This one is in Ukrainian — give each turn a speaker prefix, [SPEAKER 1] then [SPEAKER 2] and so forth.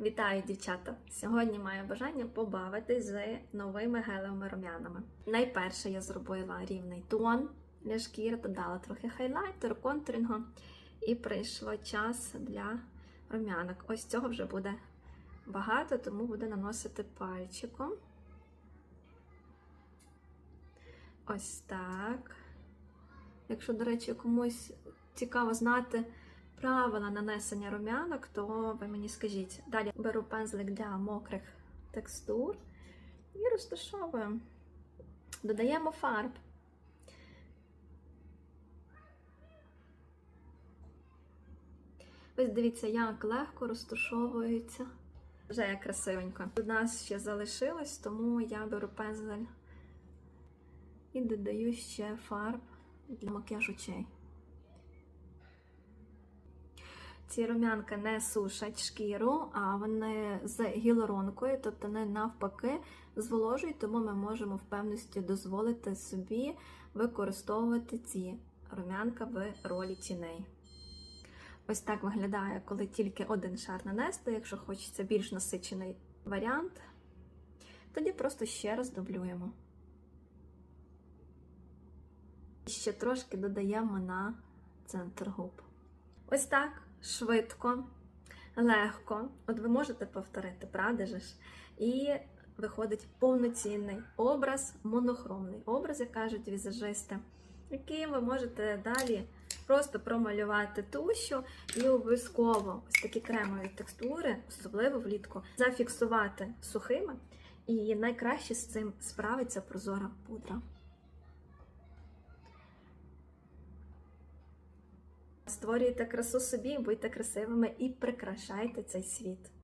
[SPEAKER 1] Вітаю, дівчата! Сьогодні маю бажання побавитись з новими гелевими рум'янами. Найперше я зробила рівний тон для шкіри, додала трохи хайлайтеру, контурингу, і прийшло час для рум'янок. Ось цього вже буде багато, тому буду наносити пальчиком. Ось так. Якщо, до речі, комусь цікаво знати правила нанесення рум'янок, то ви мені скажіть. Далі беру пензлик для мокрих текстур і розташовуємо. Додаємо фарб. Ось дивіться, як легко розташовується. Вже як красивенько. У нас ще залишилось, тому я беру пензель і додаю ще фарб для макіяжу очей. Ці рум'янки не сушать шкіру, а вони з гіалуронкою, тобто не навпаки зволожують, тому ми можемо в певності дозволити собі використовувати ці рум'янка в ролі тіней. Ось так виглядає, коли тільки один шар нанести. Якщо хочеться більш насичений варіант, тоді просто ще раз дублюємо. І ще трошки додаємо на центр губ. Ось так швидко, легко. От ви можете повторити, правда же ж? І виходить повноцінний образ, монохромний образ, як кажуть візажисти, який ви можете далі просто промалювати тущу і обов'язково ось такі кремові текстури, особливо влітку, зафіксувати сухими. І найкраще з цим справиться прозора пудра. Створюйте красу собі, будьте красивими і прикрашайте цей світ.